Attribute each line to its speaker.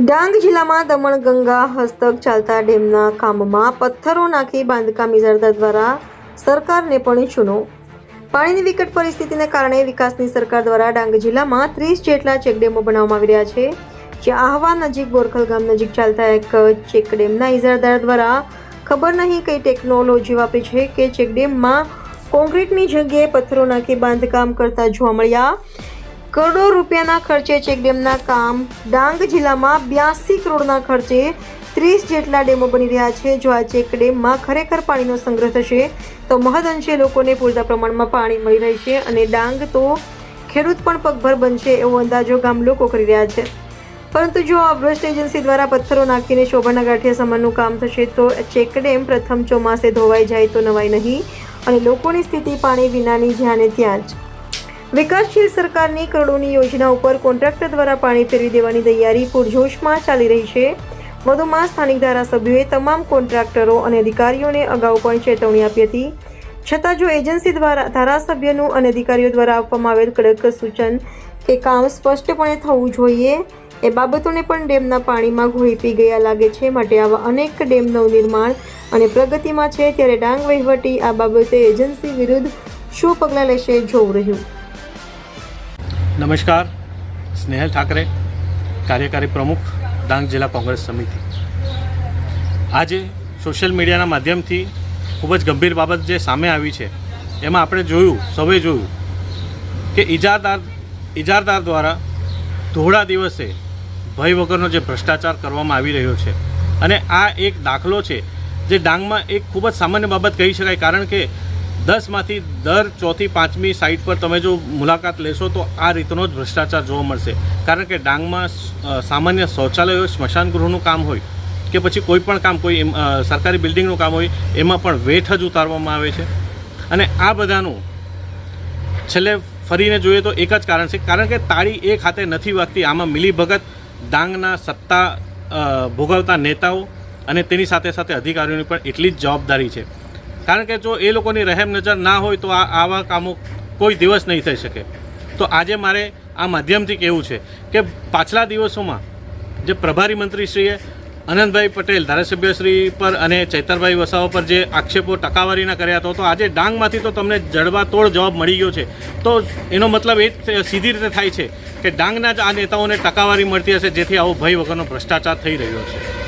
Speaker 1: ડાંગ જિલ્લામાં દમણગંગા હસ્તક ચાલતા ડેમના કામમાં પથ્થરો નાખી બાંધકામ ઇજારદાર દ્વારા સરકારને પણ ચૂનો. પાણીની વિકટ પરિસ્થિતિને કારણે વિકાસની સરકાર દ્વારા ડાંગ જિલ્લામાં ત્રીસ જેટલા ચેકડેમો બનાવવામાં આવી રહ્યા છે જ્યાં આહવા નજીક બોરખલ ગામ નજીક ચાલતા એક ચેકડેમના ઇજારદાર દ્વારા ખબર નહીં કઈ ટેકનોલોજી વાપરી છે કે ચેકડેમમાં કોન્ક્રીટની જગ્યાએ પથ્થરો નાખી બાંધકામ કરતા જોવા મળ્યા. કરોડો રૂપિયાના ખર્ચે ચેકડેમના કામ. ડાંગ જિલ્લામાં બ્યાસી કરોડના ખર્ચે ત્રીસ જેટલા ડેમો બની રહ્યા છે. જો આ ચેકડેમમાં ખરેખર પાણીનો સંગ્રહ થશે, તો મહદઅંશે લોકોને પૂરતા પ્રમાણમાં પાણી મળી રહેશે અને ડાંગ તો ખેડૂત પણ પગભર બનશે એવો અંદાજો ગામ લોકો કરી રહ્યા છે. પરંતુ જો આ ભ્રષ્ટ એજન્સી દ્વારા પથ્થરો નાખીને શોભાના ગાંઠિયા સમાનનું કામ થશે, તો ચેકડેમ પ્રથમ ચોમાસે ધોવાઈ જાય તો નવાય નહીં અને લોકોની સ્થિતિ પાણી વિનાની જ્યાં ને ત્યાં જ. વિકાસશીલ સરકારની કરોડોની યોજના ઉપર કોન્ટ્રાક્ટર દ્વારા પાણી ફેરવી દેવાની તૈયારી પૂરજોશમાં ચાલી રહી છે. વધુમાં સ્થાનિક ધારાસભ્યોએ તમામ કોન્ટ્રાક્ટરો અને અધિકારીઓને અગાઉ પણ ચેતવણી આપી હતી. છતાં જો એજન્સી દ્વારા ધારાસભ્યનું અને અધિકારીઓ દ્વારા આપવામાં આવેલ કડક સૂચન કે કામ સ્પષ્ટપણે થવું જોઈએ, એ બાબતોને પણ ડેમના પાણીમાં ઘોળી પી ગયા લાગે છે માટે આવા અનેક ડેમ નવનિર્માણ અને પ્રગતિમાં છે. ત્યારે ડાંગ વહીવટી આ બાબતે એજન્સી વિરુદ્ધ શું પગલાં લેશે જોવું રહ્યું?
Speaker 2: નમસ્કાર, સ્નેહલ ઠાકરે, કાર્યકારી પ્રમુખ, ડાંગ જિલ્લા કોંગ્રેસ સમિતિ. આજે સોશિયલ મીડિયાના માધ્યમથી ખૂબ જ ગંભીર બાબત જે સામે આવી છે, એમાં આપણે જોયું, સૌએ જોયું, કે ઇજારદાર ઇજારદાર દ્વારા ધોળા દિવસે ભય વગરનો જે ભ્રષ્ટાચાર કરવામાં આવી રહ્યો છે, અને આ એક દાખલો છે, જે ડાંગમાં એક ખૂબ જ સામાન્ય બાબત કહી શકાય, કારણ કે દસમાંથી દર ચોથી, પાંચમી સાઇટ પર તમે જો મુલાકાત લેશો તો આ રીતનો જ ભ્રષ્ટાચાર જોવા મળશે. કારણ કે ડાંગમાં સામાન્ય શૌચાલયો, સ્મશાન ગૃહનું કામ હોય કે પછી કોઈ પણ કામ, કોઈ સરકારી બિલ્ડિંગનું કામ હોય, એમાં પણ વેઠ જ ઉતારવામાં આવે છે. અને આ બધાનું છેલ્લે ફરીને જોઈએ તો એક જ કારણ છે. કારણ કે તાળી એક હાથે નથી વાગતી. આમાં મિલીભગત ડાંગના સત્તા ભોગવતા નેતાઓ અને તેની સાથે સાથે અધિકારીઓની પણ એટલી જ જવાબદારી છે. કારણ કે જો એ લોકોની રહેમ નજર ના હોય તો આ આવા કામો કોઈ દિવસ નહીં થઈ શકે. તો આજે મારે આ માધ્યમથી કહેવું છે કે પાછલા દિવસોમાં જે પ્રભારી મંત્રીશ્રીએ આનંદભાઈ પટેલ, ધારાસભ્યશ્રી પર અને ચૈતરભાઈ વસાવા પર જે આક્ષેપો ટકાવારીના કર્યા હતો, તો આજે ડાંગમાંથી તો તમને જડબાતોડ જવાબ મળી ગયો છે. તો એનો મતલબ એ સીધી રીતે થાય છે કે ડાંગના જ આ નેતાઓને ટકાવારી મળતી હશે, જેથી આવો ભય વગરનો ભ્રષ્ટાચાર થઈ રહ્યો છે.